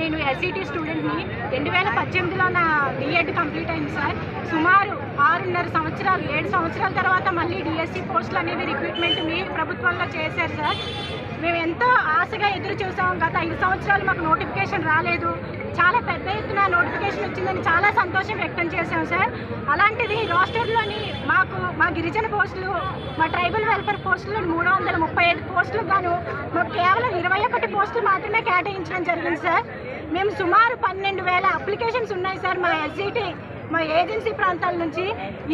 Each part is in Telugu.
నేను ఎస్ఈటీ స్టూడెంట్ని రెండు వేల పద్దెనిమిదిలో నా డిఎడ్ కంప్లీట్ అయింది సార్. సుమారు ఆరున్నర సంవత్సరాలు ఏడు సంవత్సరాల తర్వాత మళ్ళీ డిఎస్సి పోస్టులు అనేవి రిక్రూట్మెంట్ మీ ప్రభుత్వంలో చేశారు సార్. మేము ఎంతో ఆశగా ఎదురు చూసాం. గత ఐదు సంవత్సరాలు మాకు నోటిఫికేషన్ రాలేదు. చాలా పెద్ద ఎత్తున నోటిఫికేషన్ వచ్చిందని చాలా సంతోషం వ్యక్తం చేశాం సార్. అలాంటిది రాష్ట్రంలోని మాకు మా గిరిజన పోస్టులు మా ట్రైబల్ వెల్ఫేర్ పోస్టులు మూడు వందల ముప్పై ఐదు పోస్టులకు గాను మాకు కేవలం ఇరవై ఒకటి పోస్టులు మాత్రమే కేటాయించడం జరిగింది సార్. మేము సుమారు పన్నెండు వేల అప్లికేషన్స్ ఉన్నాయి సార్ మా ఎస్జిటి మా ఏజెన్సీ ప్రాంతాల నుంచి.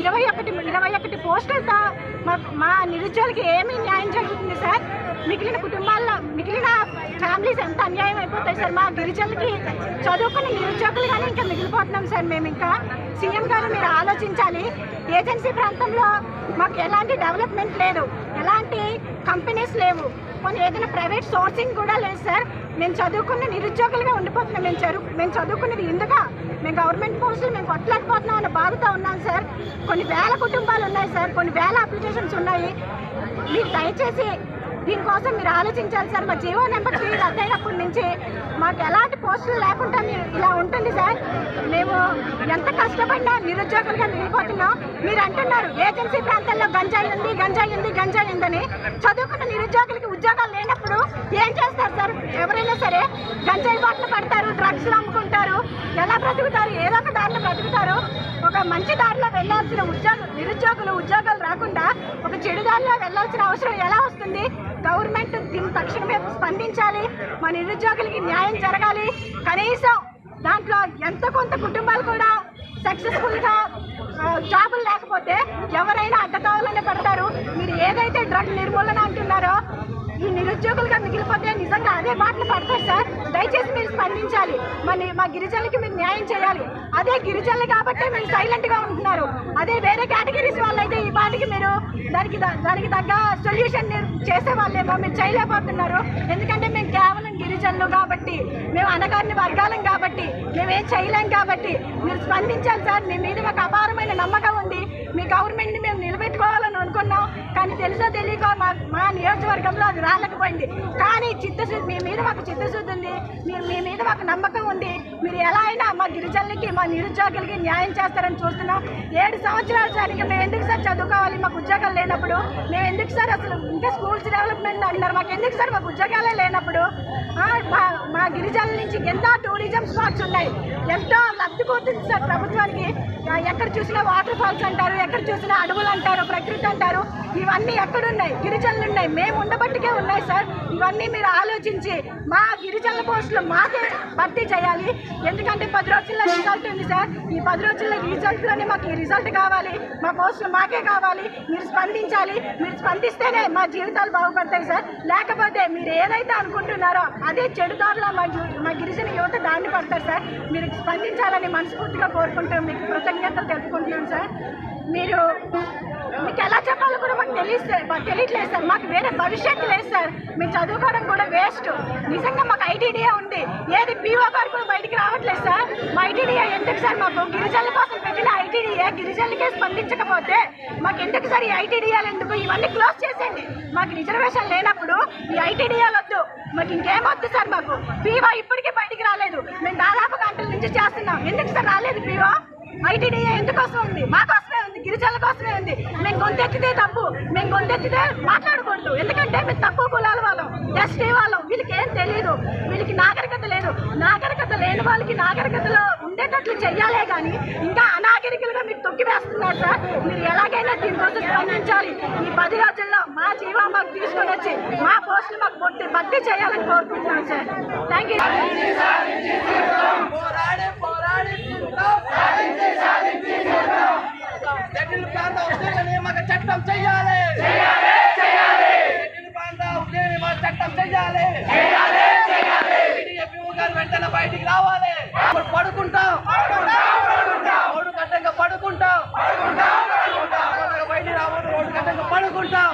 ఇరవై ఒకటి ఇరవై ఒకటి పోస్టులతో మా మా నిరుద్యోగులకి ఏమీ న్యాయం జరుగుతుంది సార్? మిగిలిన కుటుంబాల్లో మిగిలిన ఫ్యామిలీస్ ఎంత అన్యాయం అయిపోతాయి సార్? మా గిరిజనులకి చదువుకుని నిరుద్యోగులు కానీ ఇంకా మిగిలిపోతున్నాం సార్ మేము ఇంకా. సీఎం గారు మీరు ఆలోచించాలి. ఏజెన్సీ ప్రాంతంలో మాకు ఎలాంటి డెవలప్మెంట్ లేదు. ఎలాంటి కంపెనీస్ లేవు. కొన్ని ఏదైనా ప్రైవేట్ సోర్సింగ్ కూడా లేదు సార్. మేము చదువుకున్న నిరుద్యోగులుగా ఉండిపోతున్నాం. మేము చదువు మేము చదువుకున్నది ఇందుగా. మేము గవర్నమెంట్ పోస్టులు మేము కొట్టలేకపోతున్నాం అన్న బాధతో ఉన్నాం సార్. కొన్ని వేల కుటుంబాలు ఉన్నాయి సార్. కొన్ని వేల అప్లికేషన్స్ ఉన్నాయి. మీరు దయచేసి దీనికోసం మీరు ఆలోచించాలి సార్. మా జీవో నెంబర్ త్రీ రద్దయినప్పటి నుంచి మాకు ఎలాంటి పోస్టులు లేకుండా మీరు ఇలా సార్. మేము ఎంత కష్టపడినా నిరుద్యోగులుగా మిగిలిపోతున్నాం మీరు అంటున్నారు ఏజెన్సీ ప్రాంతాల్లో గంజాయి ఉంది గంజాయి ఉంది గంజాయి ఉందని. చదువుకున్న నిరుద్యోగులకి ఉద్యోగాలు లేనప్పుడు ఏం చేస్తారు సార్? ఎవరైనా సరే గంజాయి బాటలు పడతారు డ్రగ్స్ అమ్ముకుంటారు ఎలా బ్రతుకుతారు? ఏదో ఒక దారిలో బ్రతుకుతారు. ఒక మంచి దారిలో వెళ్ళాల్సిన ఉద్యోగ నిరుద్యోగులు ఉద్యోగాలు రాకుండా ఒక చెడు దారిలో వెళ్ళాల్సిన అవసరం ఎలా వస్తుంది? గవర్నమెంట్ దీని తక్షణమే స్పందించాలి. మన నిరుద్యోగులకి న్యాయం జరగాలి. కనీసం దాంట్లో ఎంత కొంత కుటుంబాలు కూడా సక్సెస్ఫుల్గా జాబులు లేకపోతే ఎవరైనా అడ్డతావులనే పడతారు. మీరు ఏదైతే డ్రగ్ నిర్మూలన అంటున్నారో ఈ నిరుద్యోగులుగా మిగిలిపోతే నిజంగా అదే బాటలు పడతారు సార్. దయచేసి మీరు స్పందించాలి. మరి మా గిరిజనులకి మీరు న్యాయం చేయాలి. అదే గిరిజనులు కాబట్టి మీరు సైలెంట్గా ఉంటున్నారు. అదే వేరే కేటగిరీస్ వాళ్ళైతే ఈ పాటికి మీరు దానికి ద- దానికి తగ్గ సొల్యూషన్ చేసే వాళ్ళేమో మీరు చేయలేకపోతున్నారు. ఎందుకంటే మేము కేవలం గిరిజనులు కాబట్టి మేము అనగారిని వర్గాలం కాబట్టి మేమేం చేయలేం కాబట్టి మీరు స్పందించాలి సార్. మీ మీద ఒక అపారమైన నమ్మకం ఉంది మీ గవర్నమెంట్ని మేము నిలబెట్టుకోవాలని అనుకున్నాం కానీ తెలుసో తెలియక మా మా నియోజకవర్గంలో అది రాలేకపోయింది. కానీ చిత్తశుద్ధి మీ మీద మాకు చిత్తశుద్ధి ఉంది. మీరు మీ మీద మాకు నమ్మకం ఉంది. మీరు ఎలా అయినా మా గిరిజనులకి మా నిరుద్యోగులకి న్యాయం చేస్తారని చూస్తున్నాం. ఏడు సంవత్సరాలు సార్ ఇంకా మేము ఎందుకు సార్ చదువుకోవాలి? మాకు ఉద్యోగాలు లేనప్పుడు మేము ఎందుకు సార్ అసలు ఇంకా స్కూల్స్ డెవలప్మెంట్ అంటున్నారు. మాకు ఎందుకు సార్ మాకు ఉద్యోగాలే లేనప్పుడు? మా మా గిరిజనుల నుంచి ఎంతో టూరిజం స్పాట్స్ ఉన్నాయి. ఎంతో లబ్ధి పోతుంది సార్. ప్రభుత్వానికి ఎక్కడ చూసినా వాటర్ ఫాల్స్ అంటారు ఎక్కడ చూసినా అడవులు అంటారు ప్రకృతి అంటారు. ఇవన్నీ ఎక్కడున్నాయి? గిరిజనులు ఉన్నాయి. మేము ఉండబట్టికే ఉన్నాయి సార్. ఇవన్నీ మీరు ఆలోచించి మా గిరిజనుల పోస్టులు మాకే భర్తీ చేయాలి. ఎందుకంటే పది రోజుల్లో రిజల్ట్ ఉంది సార్. ఈ పది రోజుల్లో రిజల్ట్లోనే మాకు ఈ రిజల్ట్ కావాలి. మా పోస్టులు మాకే కావాలి. మీరు స్పందించాలి. మీరు స్పందిస్తేనే మా జీవితాలు బాగుపడతాయి సార్. లేకపోతే మీరు ఏదైతే అనుకుంటున్నారో అదే చెడుదారులా మా మా గిరిజన యువత దాన్ని పడతారు సార్ మీరు స్పందించాలని మనస్ఫూర్తిగా కోరుకుంటూ మీకు కృతజ్ఞతలు తెలుపుకుంటున్నాం సార్. మీరు మీకు ఎలా చెప్పాలో కూడా మాకు తెలియదు మాకు తెలియట్లేదు సార్. మాకు వేరే భవిష్యత్తు లేదు సార్. మేము చదువుకోవడం కూడా వేస్ట్. నిజంగా మాకు ఐటీడీఏ ఉంది. ఏది పీఓ గారు కూడా బయటికి రావట్లేదు సార్. మా ఐటీడీఏ ఎందుకు సార్? మాకు గిరిజనుల కోసం పెట్టిన ఐటీడీఏ గిరిజనులకే స్పందించకపోతే మాకు ఎందుకు సార్ ఈ ఐటీడీఏలు ఎందుకు? ఇవన్నీ క్లోజ్ చేసేయండి. మాకు రిజర్వేషన్ లేనప్పుడు ఈ ఐటీడీఏలు వద్దు. మాకు ఇంకేమొద్దు సార్ మాకు. పీఓ ఇప్పటికీ బయట రాలేదు మేము దాదాపు గంటల నుంచి చేస్తున్నాం. ఎందుకు సార్ రాలేదు పీఓ? ఐటీడీఏ ఎందుకోసం ఉంది? మా కోసమే ఉంది గిరిజనుల కోసమే ఉంది. మేము గొంతెత్తితే తప్పు మేము గొంతెత్తితే మాట్లాడకూడదు. ఎందుకంటే మేము తక్కువ కులాల వాళ్ళం ఎస్టీ వాళ్ళం. వీళ్ళకి ఏం తెలియదు వీళ్ళకి నాగరికత లేదు. నాగరికత లేని వాళ్ళకి నాగరికతలో ఉండేటట్లు చెయ్యాలే కానీ ఇంకా అనాగరికలుగా మీరు తొక్కి వేస్తున్నారు సార్. మీరు ఎలాగైనా దీనికోసం స్పందించాలి. ఈ పది రోజుల్లో మా జీవా మాకు తీసుకొని వచ్చి మా పోస్టులు మాకు భర్తీ భర్తీ చేయాలని కోరుకుంటున్నాను సార్. థ్యాంక్ యూ చెయ్యాలి. చెయ్యాలి చెయ్యాలి. నేను మా చట్టం రావాలి. పడుకుంటాం పడుకుంటాం. కట్టంగా పడుకుంటాం. పడుకుంటాం రావాలి. కట్టంగా పడుకుంటాం.